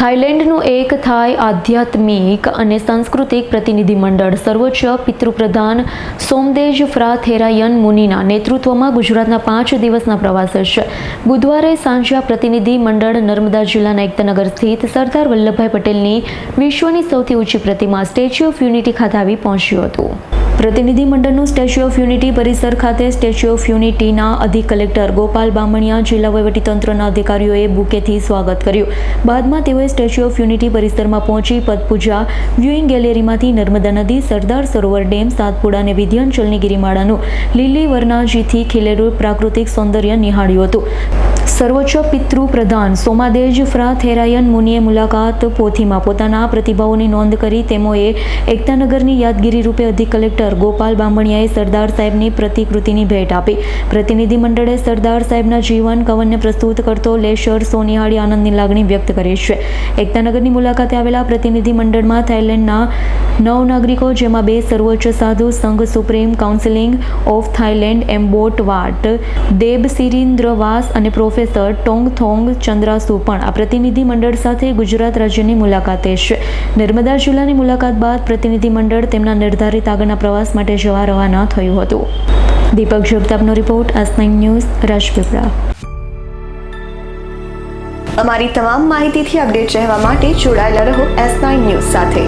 થાઇલેન્ડનું એક થાઈ આધ્યાત્મિક અને સાંસ્કૃતિક પ્રતિનિધિ મંડળ સર્વોચ્ચ પિતૃપ્રધાન સોમદેજ ફ્રાથેરાયન મુનિના નેતૃત્વમાં ગુજરાતના પાંચ દિવસના પ્રવાસ છે. બુધવારે સાંજે આ પ્રતિનિધિ મંડળ નર્મદા જિલ્લાના એકતાનગર સ્થિત સરદાર વલ્લભભાઈ પટેલની વિશ્વની સૌથી ઊંચી પ્રતિમા સ્ટેચ્યુ ઓફ યુનિટી ખાતે આવી પહોંચ્યું હતું. પ્રતિનિધિ મંડળનું સ્ટેચ્યુ ઓફ યુનિટી પરિસર ખાતે સ્ટેચ્યુ ઓફ યુનિટીના અધિક કલેક્ટર ગોપાલ બામણિયા જિલ્લા વહીવટીતંત્રના અધિકારીઓએ બુકેથી સ્વાગત કર્યું. બાદમાં તેઓએ સ્ટેચ્યુ ઓફ યુનિટી પરિસરમાં પહોંચી પદપૂજા વ્યુઇંગ ગેલેરીમાંથી નર્મદા નદી, સરદાર સરોવર ડેમ, સાતપુડા અને વિધ્યાંચલની ગિરિમાળાનું લીલી વર્ણાજીથી ખીલેલું પ્રાકૃતિક સૌંદર્ય નિહાળ્યું હતું. સર્વોચ્ચ પિતૃ પ્રધાન સોમાદેજ ફ્રા થેરાયન મુનિએ મુલાકાત પોથીમાં પોતાના પ્રતિભાવોની નોંધ કરી તેઓએ એકતાનગરની યાદગીરી રૂપે અધિક કલેક્ટર ગોપાલ બામણિયાએ સરદાર સાહેબની પ્રતિકૃતિની ભેટ આપી. પ્રતિનિધિમંડળે સરદાર સાહેબના જીવન કવનને પ્રસ્તુત કરતો લેશર સોનિહાળી આનંદની લાગણી વ્યક્ત કરી છે. એકતાનગરની મુલાકાતે આવેલા પ્રતિનિધિમંડળમાં થાઇલેન્ડના નવ નાગરિકો, જેમાં બે સર્વોચ્ચ સાધુ સંઘ સુપ્રીમ કાઉન્સિલિંગ ઓફ થાઇલેન્ડ, એમ્બોટ વાટ, દેબ સિરિન્દ્રવાસ અને પ્રોફેસર ટોંગ થોંગ ચંદ્રાસુ પણ આ પ્રતિનિધિ મંડળ સાથે ગુજરાત રાજ્યની મુલાકાતે છે. નર્મદા જિલ્લાની મુલાકાત બાદ પ્રતિનિધિ મંડળ તેમના નિર્ધારિત આગળના પ્રવાસ માટે જવા રવાના થયું હતું. દીપક જગતાપનો રિપોર્ટ આસ ન્યૂઝ, રાજપીપળા. અમારી તમામ માહિતીથી અપડેટ રહેવા માટે જોડાયેલા રહો એસ નાઇન ન્યૂઝ સાથે.